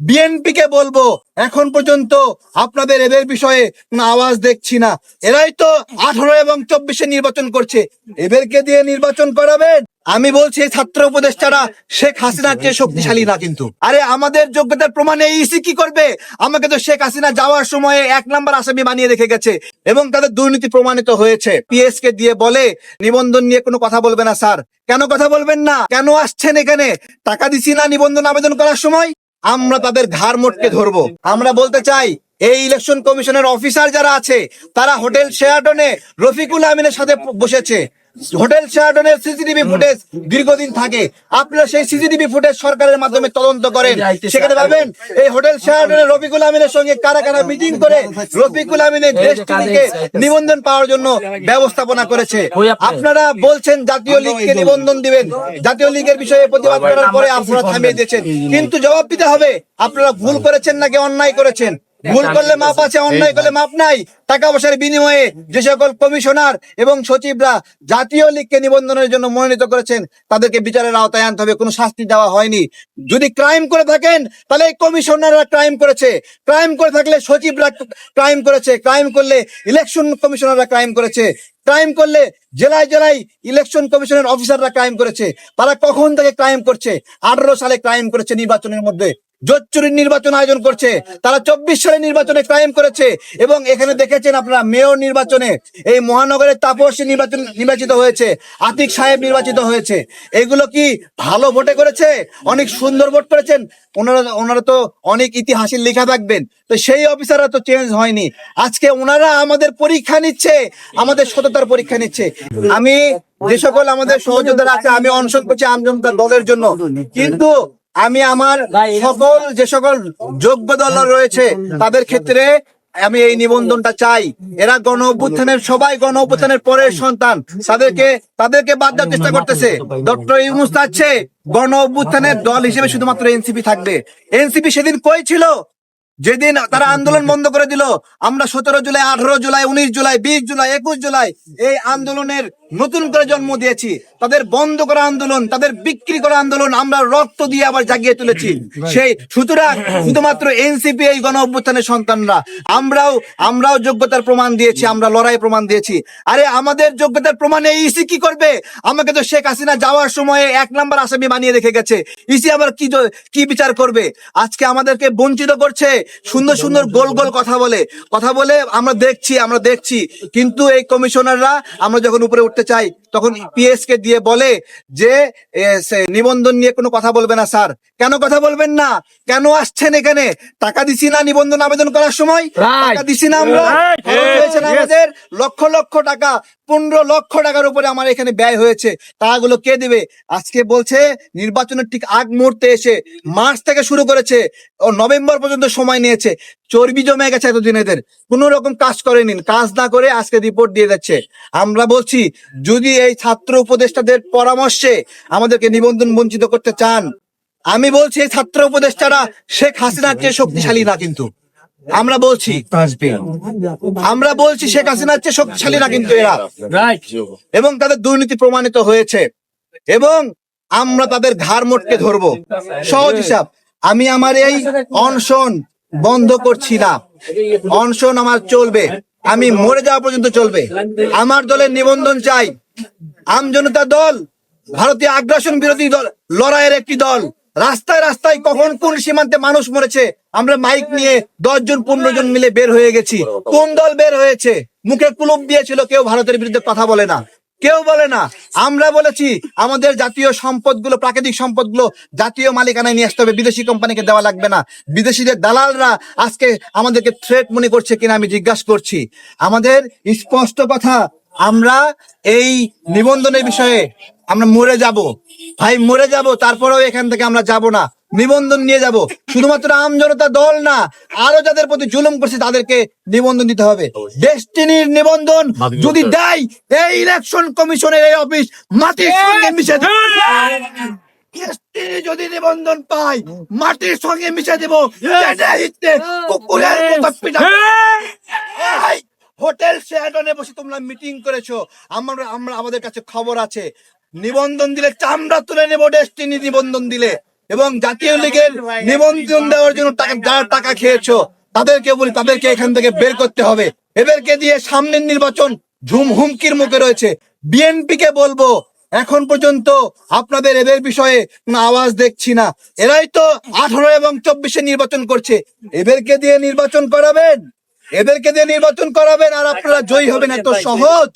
BNP কে বলব, এখন পর্যন্ত আপনাদের এদের বিষয়ে আওয়াজ দেখছি না। এরাই তো আঠারো এবং চব্বিশে নির্বাচন করছে। এদেরকে দিয়ে নির্বাচন করাবেন? আমি বলছি ছাত্র উপদেষ্টারা শেখ হাসিনার চেয়ে শক্তিশালী না কিন্তু। আরে আমাদের যোগ্যতার প্রমাণে ইসি কি করবে? আমাকে তো শেখ হাসিনা যাওয়ার সময় এক নাম্বার আসামি বানিয়ে রেখে গেছে এবং তাদের দুর্নীতি প্রমাণিত হয়েছে। পিএস কে দিয়ে বলে, নিবন্ধন নিয়ে কোনো কথা বলবে না, স্যার। কেন কথা বলবেন না? কেন আসছেন এখানে? টাকা দিছি না নিবন্ধন আবেদন করার সময়? আমরা তাদের ঘাড় মোটকে ধরবো। আমরা বলতে চাই, এই ইলেকশন কমিশনের অফিসার যারা আছে, তারা হোটেল শেয়ারটনে রফিকুল আমিনের সাথে বসেছে। হোটেল শেয়ারটনের সিসিটিভি ফুটেজ দীর্ঘদিন থাকে। আপনারা সেই সিসিটিভি ফুটেজ সরকারের মাধ্যমে তদন্ত করেন। সেখানে পাবেন এই হোটেল শেয়ারটনের রফিকুল আমিনের সঙ্গে কারা কারা মিটিং করে রফিকুল আমিনের দেশ থেকে নিবন্ধন পাওয়ার জন্য ব্যবস্থাপনা করেছে। আপনারা বলছেন জাতীয় লীগকে নিবন্ধন দিবেন। জাতীয় লীগের বিষয়ে প্রতিবাদ করার পরে আপনারা থামিয়ে দিয়েছেন। কিন্তু জবাব দিতে হবে। আপনারা ভুল করেছেন নাকি অন্যায় করেছেন? ভুল করলে মাপ আছে অন্যায় করলে মাপ নাই। টাকা পয়সার বিনিময়ে যে সকল কমিশনার এবং সচিবরা জাতীয় লীগকে নিবন্ধনের জন্য মনোনীত করেছেন তাদেরকে বিচারের আওতায় আনতে হবে। কোনো শাস্তি দেওয়া হয়নি। যদি ক্রাইম করে থাকেন তাহলে এই কমিশনাররা ক্রাইম করেছে। ক্রাইম করে থাকলে সচিবরা ক্রাইম করেছে। ক্রাইম করলে ইলেকশন কমিশনাররা ক্রাইম করেছে। ক্রাইম করলে জেলায় জেলায় ইলেকশন কমিশনের অফিসাররা ক্রাইম করেছে। তারা কখন থেকে ক্রাইম করছে? আঠারো সালে ক্রাইম করেছে নির্বাচনের মধ্যে। জোচ্চুরির নির্বাচন আয়োজন করছে। তারা চব্বিশ সালে নির্বাচনে ক্রাইম করেছে এবং এখানে দেখেছেন আপনারা মেয়র নির্বাচনে এই মহানগরের তাপসী নির্বাচন নির্বাচিত হয়েছে, আতিক সাহেব নির্বাচিত হয়েছে। এগুলো কি ভালো ভোটে করেছে? অনেক সুন্দর ভোট করেছেন। ওনারা ওনারা তো অনেক ইতিহাসের লেখা থাকবেন। তো সেই অফিসাররা তো চেঞ্জ হয়নি। আজকে ওনারা আমাদের পরীক্ষা নিচ্ছে, আমাদের সততার পরীক্ষা নিচ্ছে। আমি যে সকল আমাদের সহযোদ্ধারা আছে, আমি অনশন করছি আমজনতার দলের জন্য। কিন্তু আমি আমার সকল যে সকল যোগ্য দল রয়েছে তাদের ক্ষেত্রে আমি এই নিবন্ধনটা চাই। এরা গণ অভ্যুত্থানের সবাই গণ অভ্যুত্থানের পরের সন্তান। তাদেরকে তাদেরকে বাদ দেওয়ার চেষ্টা করতেছে। ডক্টর ইউনুস চাচ্ছে গণ অভ্যুত্থানের দল হিসেবে শুধুমাত্র এনসিপি থাকবে। এনসিপি সেদিন কই ছিল? যেদিন তারা আন্দোলন বন্ধ করে দিল আমরা সতেরো জুলাই আঠারো জুলাই উনিশ জুলাই বিশ জুলাই একুশ জুলাই এই আন্দোলনের নতুন করে জন্ম দিয়েছি। তাদের বন্ধ করা আন্দোলন তাদের বিক্রি করা আন্দোলন আমরা রক্ত দিয়ে আবার জাগিয়ে তুলেছি। সেই সুতরাং শুধুমাত্র এনসিপি এই গণ অভ্যুত্থানের সন্তানরা আমরাও আমরাও যোগ্যতার প্রমাণ দিয়েছি আমরা লড়াই প্রমাণ দিয়েছি। আরে আমাদের যোগ্যতার প্রমাণে ইসি কি করবে? আমাকে তো শেখ হাসিনা যাওয়ার সময় এক নাম্বার আসামি বানিয়ে রেখে গেছে। ইসি আবার কি কি বিচার করবে? আজকে আমাদেরকে বঞ্চিত করছে সুন্দর সুন্দর গোল গোল কথা বলে কথা বলে আমরা দেখছি আমরা দেখছি। কিন্তু এই কমিশনাররা আমরা যখন উপরে উঠতে চাই তখন পিএস কে দিয়ে বলে যে নিবন্ধন নিয়ে কোনো কথা বলবে না স্যার। কেন কথা বলবেন না? কেন আসছেন এখানে? টাকা দিছি না নিবন্ধন আবেদন করার সময়? টাকা দিছি না আমরা? আমাদের? লক্ষ লক্ষ টাকা পনেরো লক্ষ টাকার উপরে আমার এখানে ব্যয় হয়েছে। টাকাগুলো কে দিবে? আজকে বলছে নির্বাচনের ঠিক আগ মুহূর্তে এসে মার্চ থেকে শুরু করেছে। ও নভেম্বর পর্যন্ত সময় নিয়েছে। চর্বি জমে গেছে এতদিন এদের। কোন রকম কাজ করেনি। কাজ না করে আজকে রিপোর্ট দিয়ে যাচ্ছে। আমরা বলছি যদি এই ছাত্র উপদেষ্টাদের পরামর্শে আমাদেরকে নিবন্ধন বঞ্চিত করতে চান আমি বলছি এই ছাত্র উপদেষ্টারা শেখ হাসিনার চেয়ে শক্তিশালী না কিন্তু। আমরা বলছি আমরা বলছি শেখ হাসিনার চেয়ে শক্তিশালী না কিন্তু এরা। এবং তাদের দুর্নীতি প্রমাণিত হয়েছে। এবং আমরা তাদের ঘাড় মোটকে ধরবো। সহজ হিসাব আমি আমার এই অনশন বন্ধ করছি না অনশন আমার চলবে। আমি মরে যাওয়া পর্যন্ত চলবে। আমার দলের নিবন্ধন চাই। আমজনতা দল, ভারতীয় আগ্রাসন বিরোধী দল, লড়াইয়ের একটি দল। রাস্তায় রাস্তায় কখন কোন সীমান্তে মানুষ মরেছে, আমরা মাইক নিয়ে দশ জন, পনেরো জন মিলে বের হয়ে গেছি। কোন দল বের হয়েছে? মুখে কুলুপ দিয়েছিল, কেউ ভারতের বিরুদ্ধে কথা বলে না। কেউ বলে না। আমরা বলেছি, আমাদের জাতীয় সম্পদগুলো, প্রাকৃতিক সম্পদগুলো জাতীয় মালিকানায় নিয়ে আসতে হবে। বিদেশি কোম্পানিকে দেওয়া লাগবে না। বিদেশিদের দালালরা আজকে আমাদেরকে থ্রেট মনে করছে কিনা আমি জিজ্ঞাসা করছি। আমাদের স্পষ্ট কথা, আমরা এই নিবন্ধনের বিষয়ে আমরা মরে যাব। ভাই মরে যাব তারপরেও এখান থেকে আমরা যাব না। নিবন্ধন নিয়ে যাব। শুধুমাত্র আমজনতা দল না আরও যাদের প্রতি জুলুম করছে তাদেরকে নিবন্ধন দিতে হবে। ডেস্টিনির নিবন্ধন যদি দেয় এই ইলেকশন কমিশনের এই অফিস মাটির সঙ্গে মিশে ডেস্টিনি যদি নিবন্ধন পাই মাটির সঙ্গে মিশে দেব। মতো হোটেল শেয়ারটনে বসে তোমরা মিটিং করেছ। আমরা আমরা আমাদের কাছে খবর আছে। নিবন্ধন দিলে চামড়া তুলে নেব ডেস্টিনি নিবন্ধন দিলে। এবং জাতীয় লীগের নিবন্ধন দেওয়ার জন্য টাকা যারা টাকা খেয়েছো তাদেরকে বলি তাদেরকে এখান থেকে বের করতে হবে। এদেরকে দিয়ে সামনের নির্বাচন ঝুম হুমকির মুখে রয়েছে। বিএনপি কে বলব এখন পর্যন্ত আপনাদের এদের বিষয়ে কোনো আওয়াজ দেখছি না। এরাই তো আঠারো এবং চব্বিশে নির্বাচন করছে। এদেরকে দিয়ে নির্বাচন করাবেন? এদেরকে দিয়ে নির্বাচন করাবেন আর আপনারা জয়ী হবেন এত সহজ?